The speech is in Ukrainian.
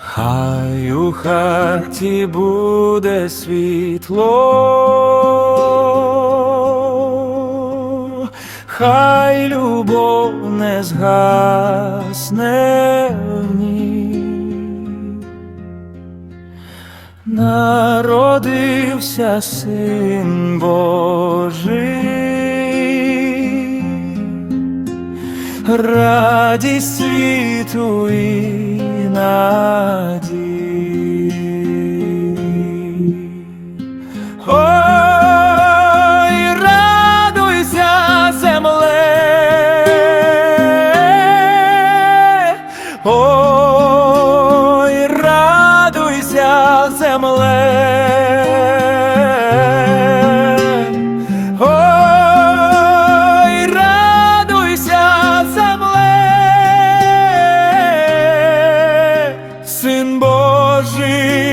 Хай у хаті буде світло, хай любов не згасне в ній. Народився син Божий, радість світу і надій. Ой, радуйся, земле, Ой, радуйся, земле. Син Божий.